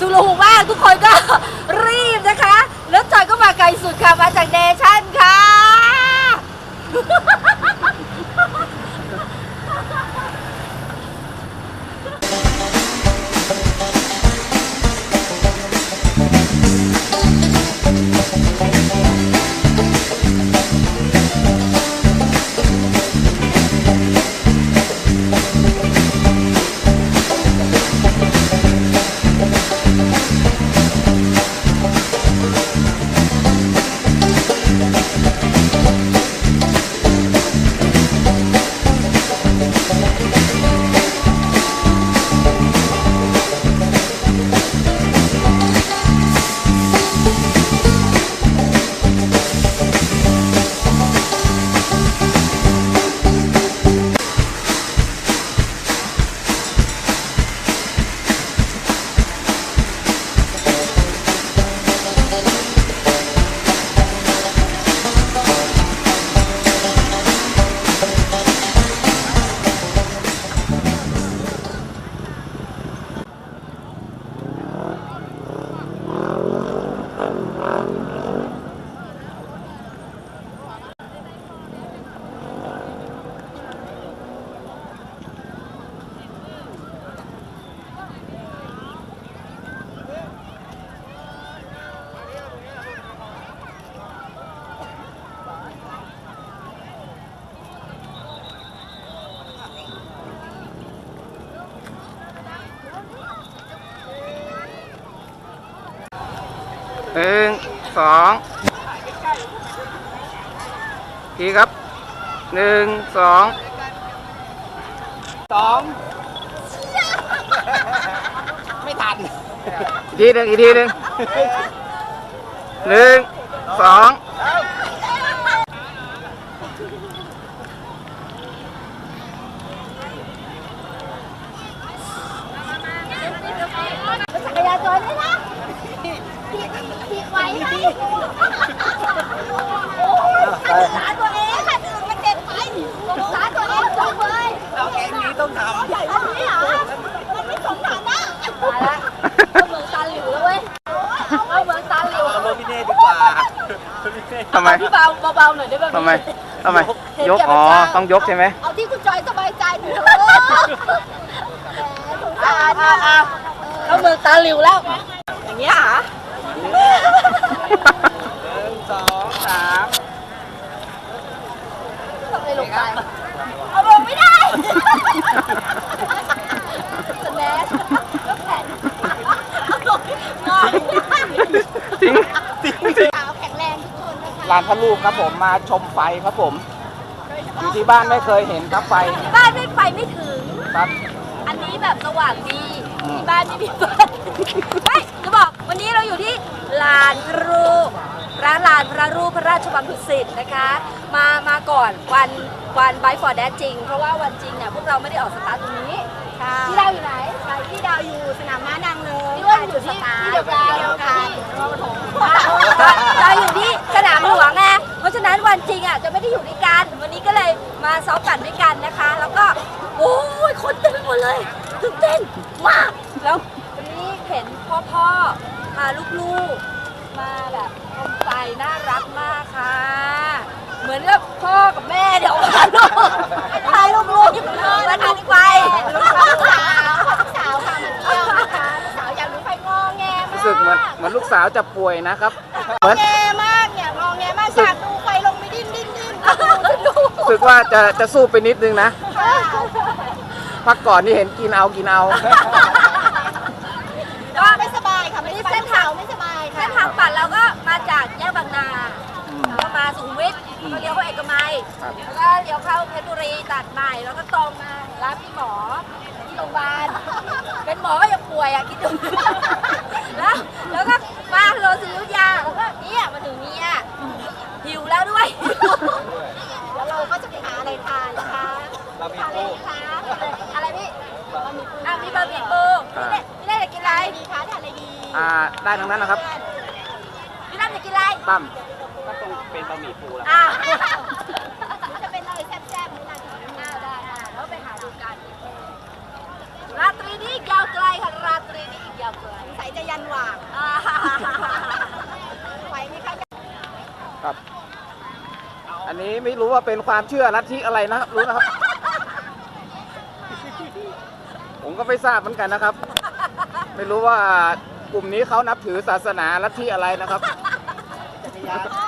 จุลหูมากทุกคนก็รีบนะคะ แล้วจอยก็มาไกลสุดค่ะ มาจากเนชั่นค่ะ หนึ่งสองทีครับหนึ่งสองสองไม่ทันอีกทีหนึ่งอีกทีหนึ่งหนึ่งสอง จักรยานจอยได้นะผิดผิด ไว้นะโอ้ยสงสารตัวเองค่ะที่อื่นมันเด็ดไปสงสารตัวเองจบเลยเอาแก๊งนี้ต้องทำใหญ่แบบนี้เหรอมันไม่สมฐานะตายละเอาเมืองตาหลิวแล้วเว้ยเอาเมืองตาหลิวเอาโรบิเน่ดีกว่าโรบิเน่ทำไมพี่เบาเบาๆหน่อยได้ไหมทำไมทำไมยกอ๋อต้องยกใช่ไหมเอาที่คุณจอยสบายใจหน่อยเถอะแหมสงสารอะเอาเมืองตาหลิวแล้ว อย่างเงี้ยเหรอ หนึ่งสองสาม ทำไมลงไปเอาลงไม่ได้ สแนชแล้วแผ่นเอาลงงอไม่ได้ทิ้งทิ้งทิ้งสาวแข็งแรงทุกคนนะคะลานพระลูกครับผมมาชมไฟครับผม อยู่ที่บ้านไม่เคยเห็นครับไฟบ้านไม่ไปไม่ถึง ครับ อันนี้แบบสว่างดีอืมที่บ้านไม่มีไฟเฮ้ยจะบอกวันนี้เราอยู่ที่ลานพระรูป ร้านลานพระรูปพระราชวังดุสิตนะคะ มามาก่อนวันวันไบฟอร์แดจริง เพราะว่าวันจริงเนี่ยพวกเราไม่ได้ออกสตาร์ทตรงนี้ที่ดาวอยู่ไหนที่ดาวอยู่สนามม้านางเลยที่ว่าอยู่ที่ที่เดียวกันเดียวกันเราอยู่ที่สนามหลวงไงเพราะฉะนั้นวันจริงอะจะไม่ได้อยู่ด้วยกัน วันนี้ก็เลยมาซ้อมปั่นด้วยกันนะคะ แล้วก็โอ้ยคนเต็มไปหมดเลยตื่นเต้นมากแล้ววันนี้เห็นพ่อพ่อๆพาลูกๆ มาแบบชมไฟน่ารักมากค่ะ เหมือนกับพ่อกับแม่เดี๋ยวพาลูกพาลูกๆมาดูไฟลูกสาวลูกสาวค่ะมาเที่ยวนะคะลูกสาวอยากดูไฟงอแงมากรู้สึกเหมือนเหมือนลูกสาวจะป่วยนะครับเหมือนแงมากเนี่ยงอแงมากอยากดูไฟลงไปดิ้นดิ้นดิ้นดูรู้สึกว่าจะจะสู้ไปนิดนึงนะพักก่อนนี่เห็นกินเอากินเอา แยกบางนาแล้วก็มาสุขุมวิทแล้วก็เลี้ยวเข้าเอกมัยครับแล้วก็เลี้ยวเข้าเพชรบุรีตัดใหม่ แล้วก็ตรงมาร้านพี่หมอที่โรงพยาบาลเป็นหมอก็ยังป่วยอะคิดดูแล้วแล้วก็มาโรสิยุทธยาแล้วก็เนี่ยมาถึงเนี่ยหิวแล้วด้วยแล้วเราก็จะไปหาอะไรทานนะคะเรามีทานอะไรตู้ดีคะอะไรพี่อะมีบะหมี่ปูพี่เล่พี่เล่จะกินอะไรดีคะทานอะไรดีอ่าได้ทั้งนั้นนะครับ พี่ตั้มจะกินอะไร ตั้มก็ต้องเป็นบะหมี่ปูแล้ว อะจะเป็นอะไรแซ่บๆนี่นะได้ได้ได้แล้วไปหาดูกัน ราตรีนี้อีกยาวไกลค่ะ ราตรีนี้อีกยาวาวเกินใส่จะยันหว่างอ่าไหวไหมคะ ครับ อันนี้ไม่รู้ว่าเป็นความเชื่อลัทธิอะไรนะครับรู้นะครับ ผมก็ไม่ทราบเหมือนกันนะครับ ไม่รู้ว่ากลุ่มนี้เขานับถือศาสนาลัทธิอะไรนะครับ อ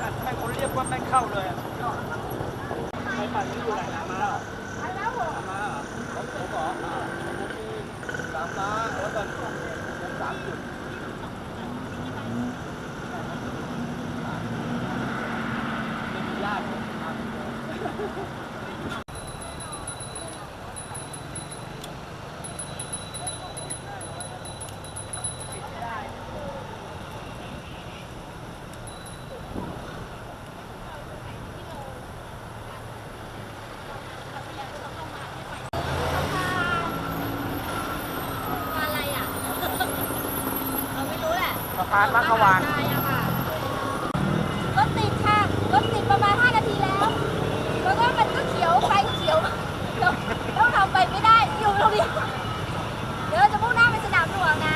ค่ะให้คนเรียกว่าแม่งเข้าเลยอะใครปั่นนี่อยู่ไหนนะมาแล้วมาแล้วเหรอมาเหรอผมผมเหรออ่าผมมีสามล้านแล้วก็สามจุดไม่มีญาติผม อะไรอะ เราไม่รู้แหละ สะ พานมัขวาน รถติดค่ะ รถติดประมาณ 5 นาทีแล้ว แล้วก็มันก็เขียว ไฟก็เขียวแล้วแล้วทำไปไม่ได้ อยู่ตรงนี้ เดี๋ยวเราจะมุ่งหน้าไปสนามหลวงนะ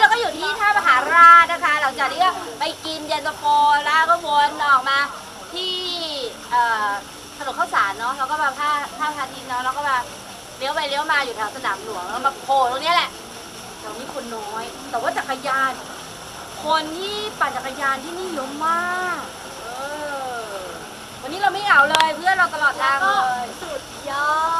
เราก็อยู่ที่ท่ามหาราชนะคะ หลังจากที่ไปกิน เย็นตาโฟแล้วก็วนออกมาที่ถนนข้าวสารเนาะแล้วก็มาท่าท่าพาทิตย์เนาะแล้วก็มาเลี้ยวไปเลี้ยวมาอยู่แถวสนามหลวงแล้วมาโผล่ตรงนี้แหละแถวนี้คนน้อย แต่ว่าจักรยาน คนที่ปั่นจักรยานที่นี่เยอะมากเออวันนี้เราไม่เหงาเลยเพื่อนเราตลอดทางเลยสุดยอด